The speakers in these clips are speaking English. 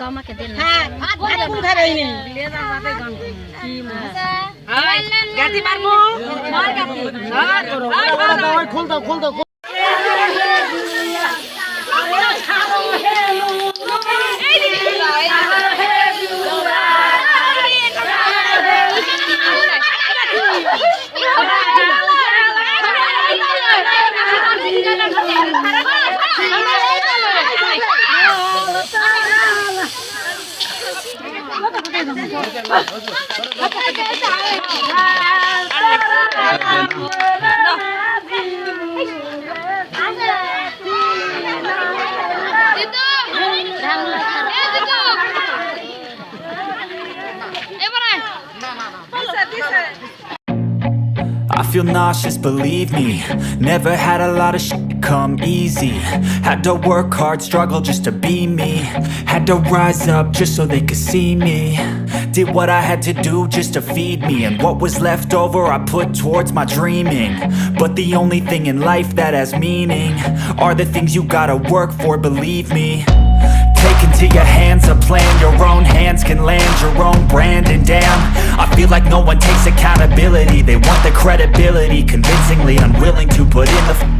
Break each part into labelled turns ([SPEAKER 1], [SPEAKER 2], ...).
[SPEAKER 1] গমাকে দিন হ্যাঁ
[SPEAKER 2] ভাত ভাত কোন
[SPEAKER 1] ঘরে আইনি লে
[SPEAKER 3] যা ভাতে গান কি মাছ
[SPEAKER 2] গাতি মারমু মার গাতি আর
[SPEAKER 3] খোল দাও খোল। দাও
[SPEAKER 4] I feel nauseous, believe me. Never had a lot of shit come easy. Had to work hard, struggle just to be me. Had to rise up just so they could see me. Did what I had to do just to feed me. And what was left over, I put towards my dreaming. But the only thing in life that has meaning are the things you gotta work for, believe me. Take into your hands a plan Your own hands can land your own brand And damn, I feel like no one takes accountability They want the credibility Convincingly unwilling to put in the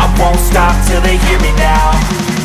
[SPEAKER 4] I won't stop till they hear me now